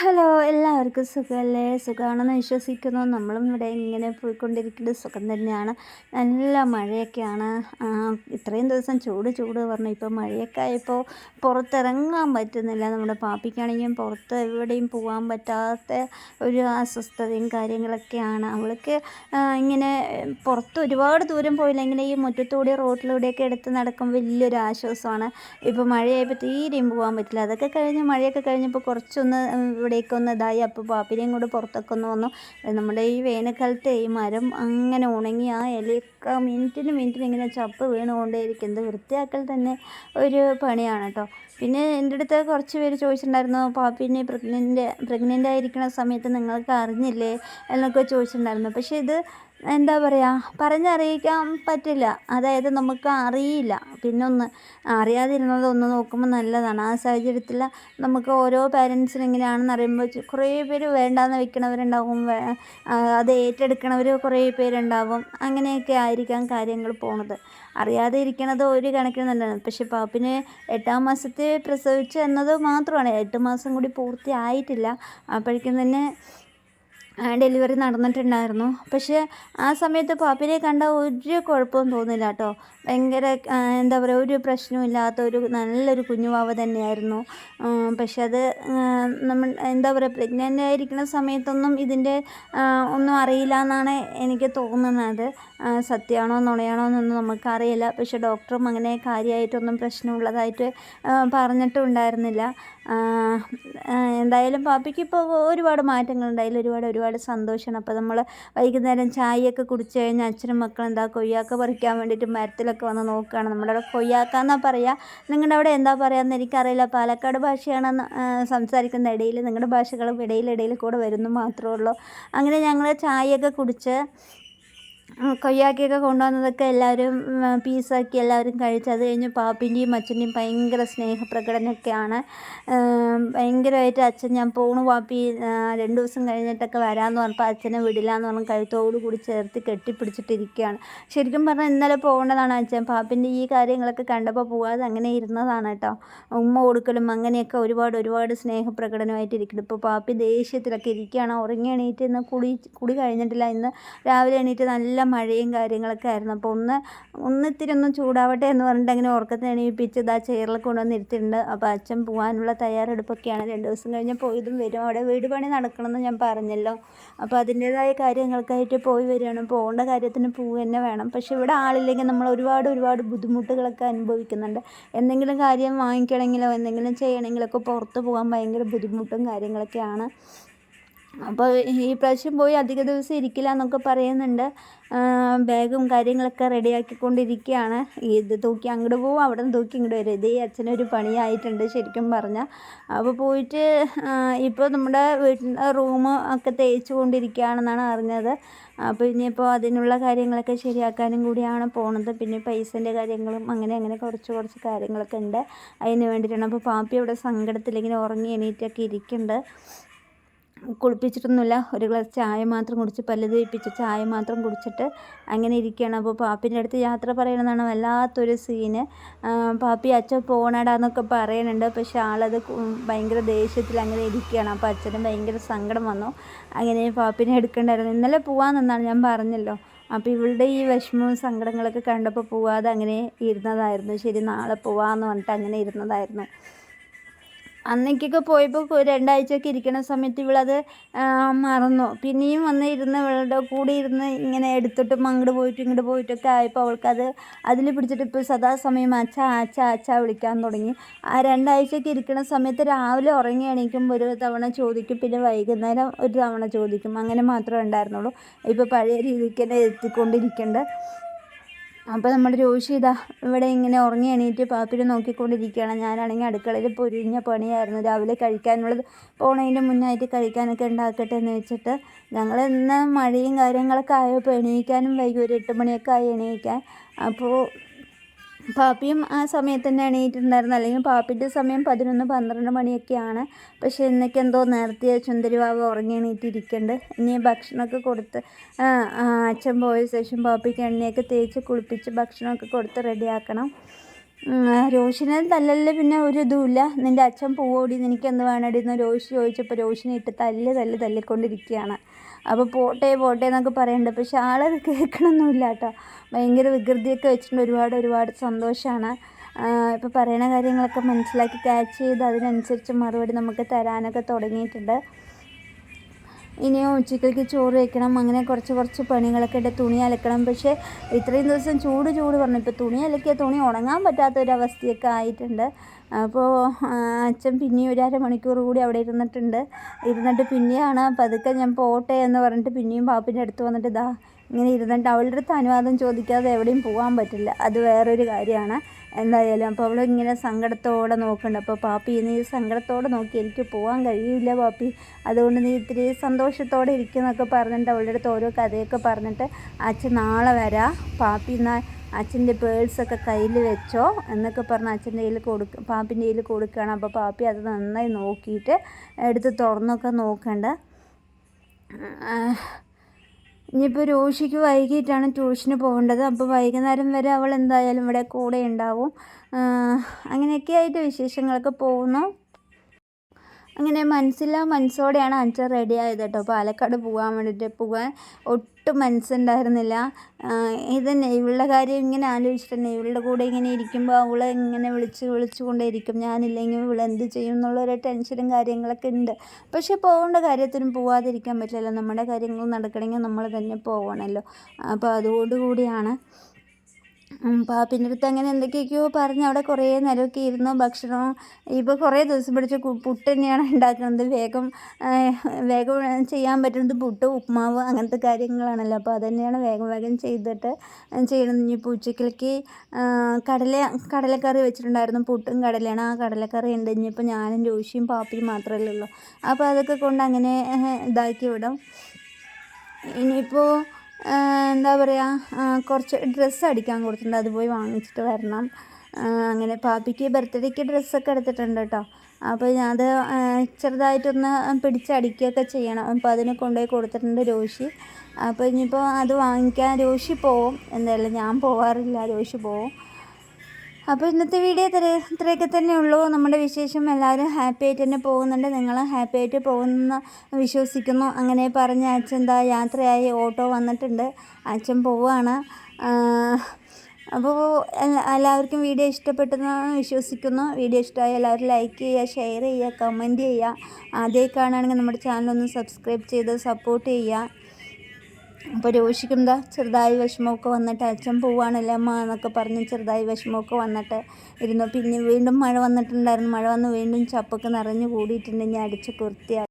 Hello എല്ലാവർക്കും സുഖമല്ലേ സുഖമാണെന്ന് വിശ്വസിക്കുന്നു. നമ്മളും ഇവിടെ ഇങ്ങനെ പോയിക്കൊണ്ടിരിക്കുന്നത് സുഖം തന്നെയാണ്. നല്ല മഴയൊക്കെയാണ്. ഇത്രയും ദിവസം ചൂട് ചൂട് പറഞ്ഞു. ഇപ്പോൾ മഴയൊക്കെ ആയപ്പോൾ പുറത്തിറങ്ങാൻ പറ്റുന്നില്ല. നമ്മുടെ പാപ്പിക്കാണെങ്കിലും പുറത്ത് എവിടെയും പോകാൻ പറ്റാത്ത ഒരു അസ്വസ്ഥതയും കാര്യങ്ങളൊക്കെയാണ്. അവൾക്ക് ഇങ്ങനെ പുറത്ത് ഒരുപാട് ദൂരം പോയില്ലെങ്കിൽ ഈ മുറ്റത്തൂടെ റോട്ടിലൂടെയൊക്കെ എടുത്ത് നടക്കുമ്പോൾ വലിയൊരു ആശ്വാസമാണ്. ഇപ്പോൾ മഴയായപ്പോൾ തീരെയും പോകാൻ പറ്റില്ല. അതൊക്കെ കഴിഞ്ഞ് മഴയൊക്കെ കഴിഞ്ഞപ്പോൾ കുറച്ചൊന്ന് ഇവിടേക്ക് ഒന്ന് ഇതായി അപ്പോൾ പാപ്പിനെയും കൂടെ പുറത്തൊക്കെ ഒന്ന് വന്നു. നമ്മുടെ ഈ വേനൽക്കാലത്ത് ഈ മരം അങ്ങനെ ഉണങ്ങി ആ ഇലയൊക്കെ മിനിറ്റിന് മിനിറ്റിന് ഇങ്ങനെ ചപ്പ് വീണുകൊണ്ടേയിരിക്കുന്നത് വൃത്തിയാക്കൽ തന്നെ ഒരു പണിയാണ് കേട്ടോ. പിന്നെ എന്റെ അടുത്ത് കുറച്ച് പേര് ചോദിച്ചിട്ടുണ്ടായിരുന്നു പാപ്പിനെ പ്രഗ്നന്റ് പ്രഗ്നന്റ് ആയിരിക്കുന്ന സമയത്ത് നിങ്ങൾക്ക് അറിഞ്ഞില്ലേ? എന്നൊക്കെ ചോദിച്ചിട്ടുണ്ടായിരുന്നു. പക്ഷേ ഇത് എന്താ പറയുക പറഞ്ഞറിയിക്കാൻ പറ്റില്ല. അതായത് നമുക്ക് അറിയില്ല. പിന്നെ ഒന്ന് അറിയാതിരുന്നത് ഒന്ന് നോക്കുമ്പോൾ നല്ലതാണ്. ആ സാഹചര്യത്തിൽ നമുക്ക് ഓരോ പാരൻസിനും എങ്ങനെയാണെന്ന് അറിയുമ്പോൾ കുറേ പേര് വേണ്ടാന്ന് വെക്കണവരുണ്ടാവും. അത് ഏറ്റെടുക്കണവർ കുറേ പേരുണ്ടാവും. അങ്ങനെയൊക്കെ ആയിരിക്കാം കാര്യങ്ങൾ പോണത്. അറിയാതെ ഇരിക്കണത് ഒരു കണക്കിന് നല്ലതാണ്. പക്ഷെ പാപ്പിന് എട്ടാം മാസത്തെ പ്രസവിച്ചു എന്നത് മാത്രമാണ്. എട്ട് മാസം കൂടി പൂർത്തിയായിട്ടില്ല. അപ്പോഴേക്കും തന്നെ ഡെലിവറി നടന്നിട്ടുണ്ടായിരുന്നു. പക്ഷേ ആ സമയത്ത് പാപ്പിനെ കണ്ട ഒരു കുഴപ്പവും തോന്നില്ല കേട്ടോ. ഭയങ്കര എന്താ പറയുക ഒരു പ്രശ്നമില്ലാത്ത ഒരു നല്ലൊരു കുഞ്ഞുവാവ തന്നെയായിരുന്നു. പക്ഷെ അത് നമ്മൾ എന്താ പറയുക പ്രഗ്നന്റ് ആയിരിക്കുന്ന സമയത്തൊന്നും ഇതിന്റെ ഒന്നും അറിയില്ല എന്നാണ് എനിക്ക് തോന്നുന്നത്. സത്യമാണോ നുണയാണോ എന്നൊന്നും നമുക്കറിയില്ല. പക്ഷെ ഡോക്ടറും അങ്ങനെ കാര്യമായിട്ടൊന്നും പ്രശ്നമുള്ളതായിട്ട് പറഞ്ഞിട്ടും ഉണ്ടായിരുന്നില്ല എന്തായാലും പാപ്പിക്ക് ഇപ്പോൾ ഒരുപാട് മാറ്റങ്ങളുണ്ടായാലും ഒരുപാട് ഒരുപാട് സന്തോഷമാണ്. അപ്പോൾ നമ്മൾ വൈകുന്നേരം ചായയൊക്കെ കുടിച്ചു കഴിഞ്ഞാൽ അച്ഛനും മക്കളും എന്താ കൊയ്യാക്ക പറിക്കാൻ വേണ്ടിയിട്ട് മരത്തിലൊക്കെ വന്ന് നോക്കുകയാണ് നമ്മുടെ അവിടെ കൊയ്യാക്ക എന്നാണ് പറയുക നിങ്ങളുടെ അവിടെ എന്താ പറയുകയെന്ന് എനിക്കറിയില്ല. പാലക്കാട് ഭാഷയാണ് സംസാരിക്കുന്ന ഇടയിൽ നിങ്ങളുടെ ഭാഷകളും ഇടയിലിടയിൽ കൂടെ വരുന്നു മാത്രമേ ഉള്ളൂ. അങ്ങനെ ഞങ്ങൾ ചായയൊക്കെ കുടിച്ച് കൊയ്യാക്കിയൊക്കെ കൊണ്ടുവന്നതൊക്കെ എല്ലാവരും പീസാക്കി എല്ലാവരും കഴിച്ച്. അത് കഴിഞ്ഞ് പാപ്പിന്റെയും അച്ഛന്റെയും ഭയങ്കര സ്നേഹപ്രകടനമൊക്കെയാണ്. ഭയങ്കരമായിട്ട് അച്ഛൻ ഞാൻ പോണു പാപ്പി രണ്ട് ദിവസം കഴിഞ്ഞിട്ടൊക്കെ വരാമെന്ന് പറഞ്ഞപ്പോൾ അച്ഛനെ വിടില്ല എന്ന് പറഞ്ഞ് കഴുത്തോട് കൂടി ചേർത്ത് കെട്ടിപ്പിടിച്ചിട്ടിരിക്കുകയാണ്. ശരിക്കും പറഞ്ഞാൽ ഇന്നലെ പോകേണ്ടതാണ് അച്ഛൻ. പാപ്പിന്റെ ഈ കാര്യങ്ങളൊക്കെ കണ്ടപ്പോൾ പോകാതെ അങ്ങനെ ഇരുന്നതാണ് കേട്ടോ. ഉമ്മ കൊടുക്കലും അങ്ങനെയൊക്കെ ഒരുപാട് ഒരുപാട് സ്നേഹപ്രകടനമായിട്ടിരിക്കുന്നു. ഇപ്പോൾ പാപ്പി ദേഷ്യത്തിലൊക്കെ ഇരിക്കുകയാണ്. ഉറങ്ങി എണീറ്റ് ഇന്ന് കുടി കുടി കഴിഞ്ഞിട്ടില്ല. ഇന്ന് രാവിലെ എണീറ്റ് നല്ല മഴയും കാര്യങ്ങളൊക്കെ ആയിരുന്നു. അപ്പോൾ ഒന്ന് ഒന്ന് ഇത്തിരി ഒന്ന് ചൂടാവട്ടെ എന്ന് പറഞ്ഞിട്ട് അങ്ങനെ ഉറക്കത്തിന് എണീപ്പിച്ച് ഇതാ ചെയറിൽ കൊണ്ടുവന്ന് ഇരുത്തിയിട്ടുണ്ട്. അപ്പോൾ അച്ഛൻ പോകാനുള്ള തയ്യാറെടുപ്പൊക്കെയാണ്. രണ്ട് ദിവസം കഴിഞ്ഞ് പോയതും വരും. അവിടെ വീട് പണി നടക്കണമെന്ന് ഞാൻ പറഞ്ഞല്ലോ. അപ്പോൾ അതിന്റേതായ കാര്യങ്ങൾക്കായിട്ട് പോയി വരികയാണ്. പോകേണ്ട കാര്യത്തിന് പോവുക തന്നെ വേണം. പക്ഷേ ഇവിടെ ആളില്ലെങ്കിൽ നമ്മൾ ഒരുപാട് ഒരുപാട് ബുദ്ധിമുട്ടുകളൊക്കെ അനുഭവിക്കുന്നുണ്ട്. എന്തെങ്കിലും കാര്യം വാങ്ങിക്കണമെങ്കിലോ എന്തെങ്കിലും ചെയ്യണമെങ്കിലൊക്കെ പുറത്ത് പോകാൻ ഭയങ്കര ബുദ്ധിമുട്ടും കാര്യങ്ങളൊക്കെയാണ്. അപ്പോൾ ഈ പ്രാവശ്യം പോയി അധിക ദിവസം ഇരിക്കില്ല എന്നൊക്കെ പറയുന്നുണ്ട് ബാഗും കാര്യങ്ങളൊക്കെ റെഡിയാക്കിക്കൊണ്ടിരിക്കുകയാണ് ഇത് തൂക്കി അങ്ങോട്ട് പോവും അവിടെ നിന്ന് തൂക്കി ഇങ്ങോട്ട് വരും. ഇതേ അച്ഛനൊരു പണിയായിട്ടുണ്ട് ശരിക്കും പറഞ്ഞാൽ അപ്പോൾ പോയിട്ട് ഇപ്പോൾ നമ്മുടെ വീട്ടിന്റെ റൂം ഒക്കെ തേച്ചു കൊണ്ടിരിക്കുകയാണെന്നാണ് അറിഞ്ഞത്. അപ്പോൾ ഇനിയിപ്പോൾ അതിനുള്ള കാര്യങ്ങളൊക്കെ ശരിയാക്കാനും കൂടിയാണ് പോണത്. പിന്നെ പൈസന്റെ കാര്യങ്ങളും അങ്ങനെ അങ്ങനെ കുറച്ച് കുറച്ച് കാര്യങ്ങളൊക്കെ ഉണ്ട്. അതിന് വേണ്ടിയിട്ടാണ്. അപ്പോൾ പാപ്പി അവിടെ സങ്കടത്തിലിങ്ങനെ ഉറങ്ങി എണീറ്റൊക്കെ ഇരിക്കുന്നുണ്ട്. കുളിപ്പിച്ചിട്ടൊന്നുമില്ല. ഒരു ഗ്ലാസ് ചായ മാത്രം കുടിച്ച് പല്ല് തേപ്പിച്ച് ചായ മാത്രം കുടിച്ചിട്ട് അങ്ങനെ ഇരിക്കുകയാണ്. അപ്പോൾ പാപ്പിന്റെ അടുത്ത് യാത്ര പറയണമെന്നാണ് വല്ലാത്തൊരു സീന് പാപ്പി അച്ഛൻ പോകണടാന്നൊക്കെ പറയുന്നുണ്ട്. പക്ഷെ ആളത് ഭയങ്കര ദേഷ്യത്തിൽ അങ്ങനെ ഇരിക്കുകയാണ്. അപ്പോൾ അച്ഛന് ഭയങ്കര സങ്കടം വന്നു. അങ്ങനെ പാപ്പിനെ എടുക്കണ്ടായിരുന്നു. ഇന്നലെ പോവാമെന്നാണ് ഞാൻ പറഞ്ഞല്ലോ. അപ്പോൾ ഇവളുടെ ഈ വിഷമവും സങ്കടങ്ങളൊക്കെ കണ്ടപ്പോൾ പോവാതെ അങ്ങനെ ഇരുന്നതായിരുന്നു. ശരി നാളെ പോവാമെന്ന് പറഞ്ഞിട്ട് അങ്ങനെ ഇരുന്നതായിരുന്നു. അന്നേക്കൊക്കെ പോയപ്പോൾ രണ്ടാഴ്ചയൊക്കെ ഇരിക്കണ സമയത്ത് ഇവളത് മറന്നു. പിന്നെയും വന്ന് ഇരുന്ന് ഇവളുടെ കൂടെ ഇരുന്ന് ഇങ്ങനെ എടുത്തിട്ടും അങ്ങോട്ട് പോയിട്ട് ഇങ്ങോട്ട് പോയിട്ടൊക്കെ ആയപ്പോൾ അവൾക്കത് അതിൽ പിടിച്ചിട്ട് ഇപ്പോൾ സദാസമയം അച്ഛ അച്ഛ അച്ഛ വിളിക്കാൻ തുടങ്ങി. ആ രണ്ടാഴ്ചയൊക്കെ ഇരിക്കുന്ന സമയത്ത് രാവിലെ ഉറങ്ങി എണീക്കുമ്പോൾ ഒരു തവണ ചോദിക്കും പിന്നെ വൈകുന്നേരം ഒരു തവണ ചോദിക്കും. അങ്ങനെ മാത്രമേ ഉണ്ടായിരുന്നുള്ളൂ. ഇപ്പോൾ പഴയ രീതിക്ക് തന്നെ എത്തിക്കൊണ്ടിരിക്കേണ്ടത് അപ്പോൾ നമ്മുടെ രോഷി ഇതാ ഇവിടെ ഇങ്ങനെ ഉറങ്ങി എണീറ്റ് പാപ്പിനെ നോക്കിക്കൊണ്ടിരിക്കുകയാണ്. ഞാനാണെങ്കിൽ അടുക്കളയിൽ പൊരിഞ്ഞ പണിയായിരുന്നു. രാവിലെ കഴിക്കാനുള്ളത് പോണതിന്റെ മുന്നായിട്ട് കഴിക്കാനൊക്കെ ഉണ്ടാക്കട്ടെ എന്ന് വെച്ചിട്ട് ഞങ്ങൾ ഇന്ന് മഴയും കാര്യങ്ങളൊക്കെ ആയപ്പോൾ എണീക്കാനും വൈകി ഒരു എട്ട് മണിയൊക്കെ ആയി എണീക്കാൻ. അപ്പോൾ പാപ്പിയും ആ സമയത്ത് തന്നെ എണീറ്റിട്ടുണ്ടായിരുന്നു. അല്ലെങ്കിൽ പാപ്പിന്റെ സമയം പതിനൊന്ന് പന്ത്രണ്ട് മണിയൊക്കെയാണ്. പക്ഷേ ഇന്നൊക്കെ എന്തോ നേരത്തെ ചുന്ദരിവാവ് ഉറങ്ങി എണീറ്റിരിക്കുന്നുണ്ട് ഇനി ഭക്ഷണമൊക്കെ കൊടുത്ത് അച്ഛൻ പോയ ശേഷം പാപ്പിക്ക് എണ്ണയൊക്കെ തേച്ച് കുളിപ്പിച്ച് ഭക്ഷണമൊക്കെ കൊടുത്ത് റെഡിയാക്കണം. രോഷിനെ തല്ലല്ല പിന്നെ ഒരു ഇതുമില്ല നിന്റെ അച്ഛൻ പോവോടി നിനക്ക് എന്ത് വേണടി എന്ന് രോഷി ചോദിച്ചപ്പോൾ രോഷിനെ ഇട്ട് തല്ല് തല്ല് തല്ലിക്കൊണ്ടിരിക്കുകയാണ്. അപ്പോൾ പോട്ടെ പോട്ടെ എന്നൊക്കെ പറയുന്നുണ്ട് പക്ഷെ ആളത് കേൾക്കണമൊന്നുമില്ല കേട്ടോ. ഭയങ്കര വികൃതിയൊക്കെ വെച്ചിട്ടുണ്ട്. ഒരുപാട് ഒരുപാട് സന്തോഷമാണ്. ഇപ്പോൾ പറയുന്ന കാര്യങ്ങളൊക്കെ മനസ്സിലാക്കി ക്യാച്ച് ചെയ്ത് അതിനനുസരിച്ച് മറുപടി നമുക്ക് തരാനൊക്കെ തുടങ്ങിയിട്ടുണ്ട്. ഇനിയും ഉച്ചയ്ക്ക് ചോറ് വയ്ക്കണം അങ്ങനെ കുറച്ച് കുറച്ച് പണികളൊക്കെ ഉണ്ട് തുണി അലക്കണം. പക്ഷേ ഇത്രയും ദിവസം ചൂട് ചൂട് പറഞ്ഞു. ഇപ്പോൾ തുണി അലക്കിയ തുണി ഉണങ്ങാൻ പറ്റാത്തൊരവസ്ഥയൊക്കെ ആയിട്ടുണ്ട്. അപ്പോൾ അച്ഛൻ പിന്നെയും ഒരു അരമണിക്കൂർ കൂടി അവിടെ ഇരുന്നിട്ടുണ്ട്. ഇരുന്നിട്ട് പിന്നെയാണ് പതുക്കെ ഞാൻ പോട്ടെ എന്ന് പറഞ്ഞിട്ട് പിന്നെയും പാപ്പിന്റെ അടുത്ത് വന്നിട്ട് ഇതാ ഇങ്ങനെ ഇരുന്നിട്ട് അവളുടെ അടുത്ത് അനുവാദം ചോദിക്കാതെ എവിടെയും പോകാൻ പറ്റില്ല. അത് വേറൊരു കാര്യമാണ്. എന്തായാലും അപ്പോൾ അവൾ ഇങ്ങനെ സങ്കടത്തോടെ നോക്കുന്നുണ്ട് അപ്പോൾ പാപ്പി നീ സങ്കടത്തോടെ നോക്കി. എനിക്ക് പോകാൻ കഴിയില്ല പാപ്പി. അതുകൊണ്ട് നീ ഇത്തിരി സന്തോഷത്തോടെ ഇരിക്കുന്നൊക്കെ പറഞ്ഞിട്ട് അവളുടെ അടുത്ത് ഓരോ കഥയൊക്കെ പറഞ്ഞിട്ട് അച്ഛൻ നാളെ വരാം. പാപ്പി എന്നാൽ അച്ഛന്റെ പേഴ്സൊക്കെ കയ്യിൽ വെച്ചോ എന്നൊക്കെ പറഞ്ഞ് അച്ഛന്റെ കയ്യിൽ കൊടുക്ക പാപ്പിന്റെ കയ്യിൽ കൊടുക്കുകയാണ്. അപ്പോൾ പാപ്പി അത് നന്നായി നോക്കിയിട്ട് എടുത്ത് തുറന്നൊക്കെ നോക്കണ്ട. ഇനിയിപ്പോൾ രോഷിക്ക് വൈകിട്ടാണ് ട്യൂഷന് പോകേണ്ടത്. അപ്പോൾ വൈകുന്നേരം വരെ അവൾ എന്തായാലും ഇവിടെ കൂടെ ഉണ്ടാവും. അങ്ങനെയൊക്കെ ആയിട്ട് വിശേഷങ്ങളൊക്കെ പോകുന്നു. അങ്ങനെ മനസ്സില്ലാ മനസ്സോടെയാണ് അച്ഛൻ റെഡി ആയത് കേട്ടോ പാലക്കാട് പോകാൻ വേണ്ടിയിട്ട് പോകാൻ ഒട്ടും മനസ്സുണ്ടായിരുന്നില്ല. ഇത് നെയ്വിളുടെ കാര്യം ഇങ്ങനെ ആലോചിച്ചിട്ട് നെയ്വിളുടെ കൂടെ ഇങ്ങനെ ഇരിക്കുമ്പോൾ അവളെ ഇങ്ങനെ വിളിച്ച് വിളിച്ചു കൊണ്ടേയിരിക്കും. ഞാനില്ലെങ്കിൽ ഇവൾ എന്ത് ചെയ്യും എന്നുള്ളൊരു ടെൻഷനും കാര്യങ്ങളൊക്കെ ഉണ്ട്. പക്ഷേ പോകേണ്ട കാര്യത്തിനും പോവാതിരിക്കാൻ പറ്റില്ലല്ലോ. നമ്മുടെ കാര്യങ്ങൾ നടക്കണമെങ്കിൽ നമ്മൾ തന്നെ പോകണമല്ലോ അപ്പോൾ അതോടുകൂടിയാണ് പാപ്പിന്റെ അടുത്ത് അങ്ങനെ എന്തൊക്കെയൊക്കെയോ പറഞ്ഞ് അവിടെ കുറേ നേരമൊക്കെ ഇരുന്നു ഭക്ഷണം ഇപ്പോൾ കുറേ ദിവസം പിടിച്ച് പുട്ട് തന്നെയാണ് ഉണ്ടാക്കുന്നത്. വേഗം വേഗം ചെയ്യാൻ പറ്റുന്നത് പുട്ട് ഉപ്മാവ് അങ്ങനത്തെ കാര്യങ്ങളാണല്ലോ. അപ്പോൾ അത് തന്നെയാണ് വേഗം വേഗം ചെയ്തിട്ട് ചെയ്യണം ഇപ്പോൾ ഉച്ചക്കിലേക്ക് കടല കടലക്കറി വെച്ചിട്ടുണ്ടായിരുന്നു. പുട്ടും കടലയാണ്. ആ കടലക്കറി ഉണ്ട്. ഇനിയിപ്പോൾ ഞാനും ജോഷിയും പാപ്പിയും മാത്രമല്ലേ ഉള്ളൂ. അപ്പോൾ അതൊക്കെ കൊണ്ട് അങ്ങനെ ഇതാക്കി വിടും. ഇനിയിപ്പോൾ എന്താ പറയുക കുറച്ച് ഡ്രസ്സ് അടിക്കാൻ കൊടുത്തിട്ടുണ്ട്. അത് പോയി വാങ്ങിച്ചിട്ട് വരണം. അങ്ങനെ പാപ്പിക്ക് ബർത്ത്ഡേക്ക് ഡ്രസ്സൊക്കെ എടുത്തിട്ടുണ്ട് കേട്ടോ. അപ്പോൾ അത് ചെറുതായിട്ടൊന്ന് പിടിച്ചടിക്കുകയൊക്കെ ചെയ്യണം. അപ്പോൾ അതിനെ കൊണ്ടുപോയി കൊടുത്തിട്ടുണ്ട് രോഷി. അപ്പോൾ ഇനിയിപ്പോൾ അത് വാങ്ങിക്കാൻ രോഷി പോവും. എന്തായാലും ഞാൻ പോവാറില്ല. രോഷി പോവും. അപ്പോൾ ഇന്നത്തെ വീഡിയോ ഇത്ര ഇത്രയൊക്കെ തന്നെ ഉള്ളൂ. നമ്മുടെ വിശേഷം എല്ലാവരും ഹാപ്പി ആയിട്ട് തന്നെ പോകുന്നുണ്ട്. നിങ്ങൾ ഹാപ്പി ആയിട്ട് പോകുന്ന വിശ്വസിക്കുന്നു. അങ്ങനെ പറഞ്ഞ അച്ഛൻ എന്താ യാത്രയായി. ഓട്ടോ വന്നിട്ടുണ്ട്. അച്ഛൻ പോവുകയാണ് അപ്പോൾ എല്ലാവർക്കും വീഡിയോ ഇഷ്ടപ്പെട്ടെന്ന് വിശ്വസിക്കുന്നു. വീഡിയോ ഇഷ്ടമായി എല്ലാവരും ലൈക്ക് ചെയ്യുക ഷെയർ ചെയ്യുക കമന്റ് ചെയ്യുക. ആദ്യമായി കാണുകയാണെങ്കിൽ നമ്മുടെ ചാനലൊന്ന് സബ്സ്ക്രൈബ് ചെയ്ത് സപ്പോർട്ട് ചെയ്യുക. അപ്പോൾ രോഷിക്കും എന്താ ചെറുതായി വിഷമമൊക്കെ വന്നിട്ട് അച്ഛൻ പോവാണല്ലേ അമ്മ എന്നൊക്കെ പറഞ്ഞ് ചെറുതായി വിഷമമൊക്കെ വന്നിട്ട് ഇരുന്നു. പിന്നെ വീണ്ടും മഴ വന്നിട്ടുണ്ടായിരുന്നു. മഴ വന്ന് വീണ്ടും ചപ്പൊക്കെ നിറഞ്ഞു കൂടിയിട്ടുണ്ട്. ഇനി അടിച്ച് വൃത്തിയാക്കി